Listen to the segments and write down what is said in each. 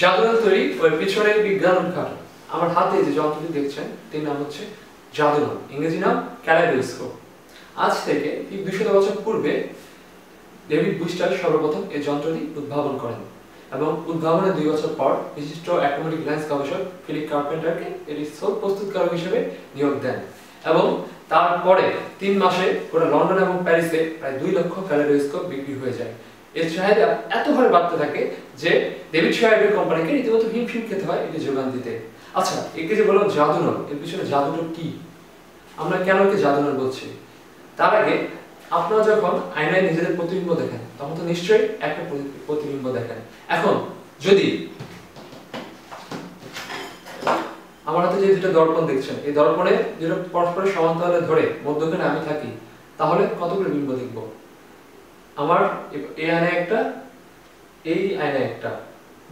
জাদুঘর তৈরি ওর পিছনে বিজ্ঞান উদ্ঘাটন আমার হাতে যে যন্ত্রটি দেখছেন, এটির নাম হচ্ছে জাদুঘর ইংরেজি নাম ক্যালাইডোস্কোপ আজ থেকে ঠিক দুশো বছর পূর্বে ডেভিড বুস্টার সর্বপ্রথম এই যন্ত্রটি উদ্ভাবন করেন এবং উদ্ভাবনের দুই বছর পর বিশিষ্ট অ্যাকোমেটিক লেন্স গবেষক ফিলিপ কার্পেন্টারকে এটি সোল প্রস্তুতকারক হিসেবে নিয়োগ দেন এবং তারপরে তিন মাসে গোটা লন্ডন এবং প্যারিসে প্রায় দুই লক্ষ ক্যালাইডোস্কোপ বিক্রি হয়ে যায়। এর চাহিদা এত হারে বাড়তে থাকে যে ডেভিড সাহেবের কোম্পানিকে রীতিমতো হিমশিম খেতে হয় এটি যোগান দিতে। আচ্ছা একে যে বললাম জাদুনল এর পিছনে জাদুটা কি? আমরা কেন একে জাদুনল বলছি? তার আগে আপনারা যখন আয়নায় নিজেদের প্রতিবিম্ব দেখেন, তখন তো নিশ্চয়ই একটা প্রতি- প্রতিবিম্ব দেখেন। এখন, যদি আমার হাতে যে দুটো দর্পণ দেখছেন, এই দর্পণে যেটা পরস্পরের সমান্তরালে ধরে, মধ্যখানে আমি থাকি, তাহলে কতগুলো বিম্ব দেখব? আমার এই আয়নায় একটা, এই আয়নায় একটা।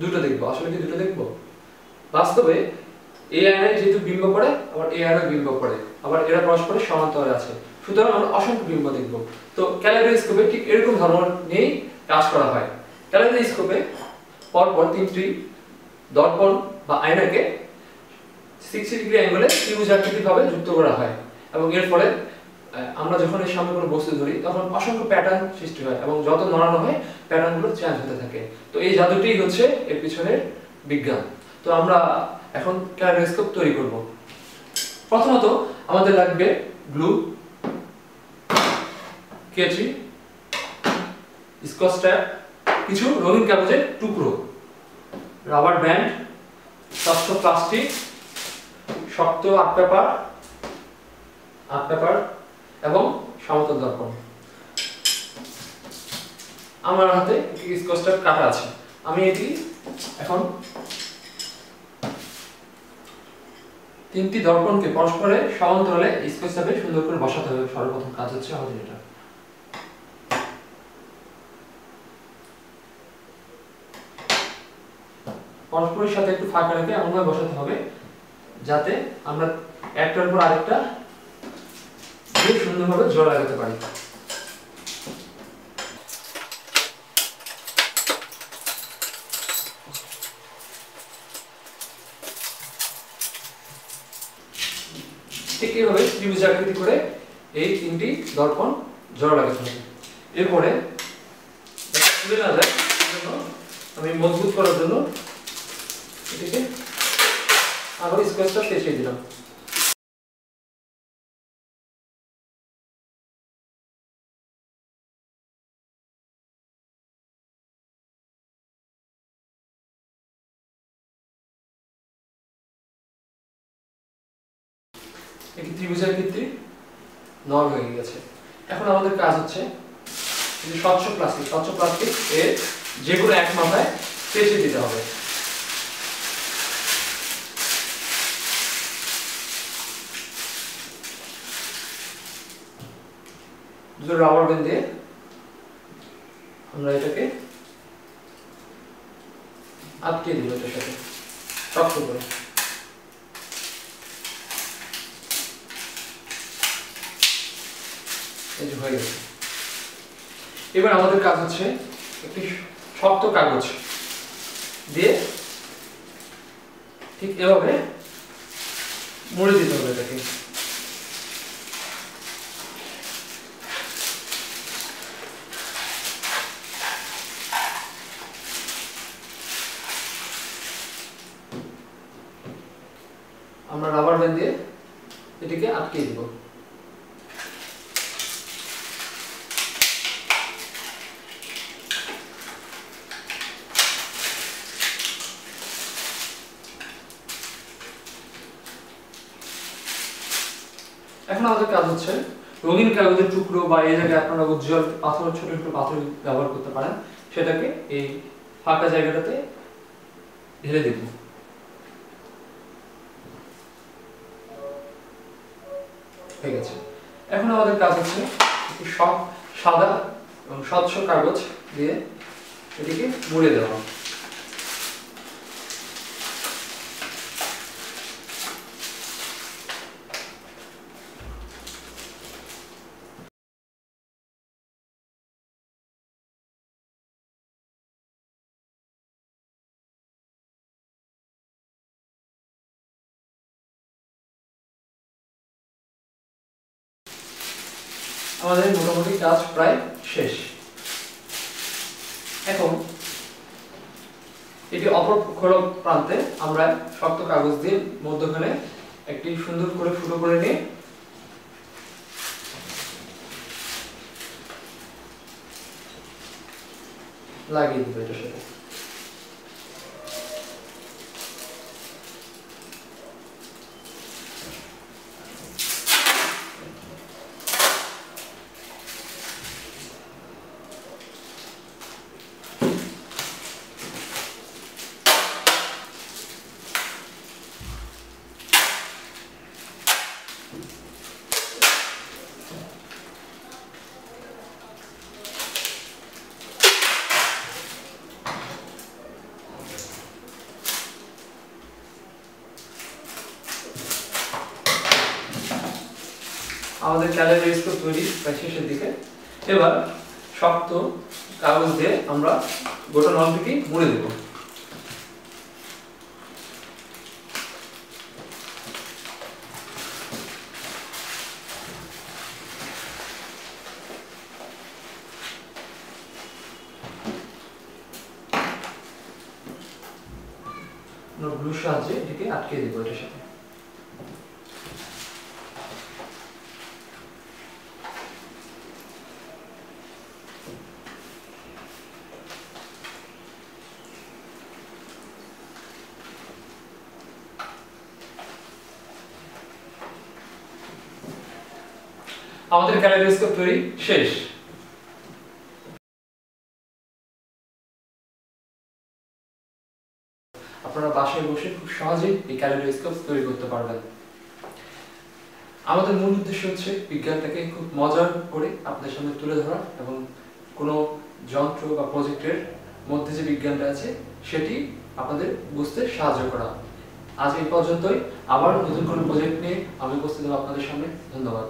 দুটো দেখব, আসলে কি দুটো দেখব? বাস্তবে এই আয়নায় যেহেতু বিম্ব পড়ে আবার এই আয়নায় বিম্ব পড়ে আবার এরা পরস্পরের সমান্তরালে আছে। সুতরাং আমরা অসংখ্য বিম্ব দেখব। তো ক্যালাইডোস্কোপে ঠিক এরকম ধর্ম নিয়েই কাজ করা হয়। ক্যালাইডোস্কোপে পরপর তিনটি দর্পণ বা আয়নাকে সিক্সটি ডিগ্রি অ্যাঙ্গেলে ত্রিভুজাকৃতিভাবে যুক্ত করা হয় এবং এর ফলে আমরা যখন এর সামনে কোনো বস্তু ধরি, তখন অসংখ্য প্যাটার্ন সৃষ্টি হয় এবং যত নড়ানো হয় প্যাটার্নগুলো চেঞ্জ হতে থাকে। তো এই জাদুটি হচ্ছে এর পিছনের বিজ্ঞান। তো আমরা এখন ক্যালাইডোস্কোপ তৈরি করব। প্রথমত আমাদের লাগবে গ্লু কেচি স্কচ ট্যাপ কিছু রঙিন কাগজের টুকরো রাবার ব্যান্ড স্বচ্ছ প্লাস্টিক শক্ত আর্ট পেপার আর্ট পেপার এবং সমতল দর্পণ। আমার হাতে একটি স্কচ কাটা আছে। আমি এটি এখন তিনটি দর্পণকে পরস্পরের সমান্তরালে স্কচ ট্যাপে সুন্দর করে বসাতে হবে। সর্বপ্রথম কাজ হচ্ছে আমাদের এটা। পরস্পরের সাথে একটু ফাঁকা রেখে এমনভাবে বসাতে হবে যাতে আমরা একটার পর আরেকটা খুব সুন্দরভাবে জোড়া লাগাতে পারি। ঠিক এইভাবে ত্রিভুজ আকৃতি করে এই তিনটি দর্পণ জোড়া লাগাতে হবে। এরপরে যাতে খুলে না যায় আমি মজবুত করার জন্য এটিকে আবার স্কোয়ারটা পেঁচিয়ে দিলাম। এটি ত্রিভুজের ক্ষেত্রে নল হয়ে গেছে। এখন আমাদের কাজ হচ্ছে স্বচ্ছ প্লাস্টিক স্বচ্ছ প্লাস্টিক এর যে কোনো এক মাথায় পেঁচে দিতে হবে। দুটো রাবার ব্যান্ড দিয়ে আমরা এটাকে আটকে দিব এটার সাথে, শক্ত করে। এই যে হয়ে গেছে। এবার আমাদের কাজ হচ্ছে একটি শক্ত কাগজ দিয়ে ঠিক এভাবে মুড়ে দিতে হবে এটাকে। আমরা রাবার ব্যান্ড দিয়ে এটিকে আটকে দিব। এখন আমাদের কাজ হচ্ছে রঙিন কাগজের টুকরো বা এই জায়গায় আপনারা উজ্জ্বল পাথর, ছোট ছোট পাথর ব্যবহার করতে পারেন। সেটাকে এই ফাঁকা জায়গাটাতে ঢেলে দেব। হয়ে গেছে। এখন আমাদের কাজ হচ্ছে সব সাদা এবং স্বচ্ছ কাগজ দিয়ে এটিকে মুড়ে দেওয়া। আমাদের মোটামুটি কাজ প্রায় শেষ। এখন এটি অপর খোলক প্রান্তে আমরা শক্ত কাগজ দিয়ে মধ্যখানে একটি সুন্দর করে ফুটো করে নিয়ে লাগিয়ে দিব এটার সাথে। আমাদের ক্যালোরি স্কোর তৈরি প্রায় শেষের দিকে। এবার শক্ত কাগজ দিয়ে আমরা গোটা নলটিকে মুড়ে দেব। সাহায্যে এটিকে আটকে দেবো এটার সাথে। আমাদের ক্যালোরিস্কোপ তৈরি শেষ। আপনারা বাসায় বসে খুব সহজেই এই ক্যালোরিস্কোপ তৈরি করতে পারবেন। আমাদের মূল উদ্দেশ্য হচ্ছে বিজ্ঞানটাকে খুব মজার করে আপনাদের সামনে তুলে ধরা এবং কোনো যন্ত্র বা প্রজেক্টের মধ্যে যে বিজ্ঞানটা আছে, সেটি আপনাদের বুঝতে সাহায্য করা। আজ এই পর্যন্তই। আবার নতুন কোনো প্রজেক্ট নিয়ে আমি উপস্থিত হব আপনাদের সামনে। ধন্যবাদ।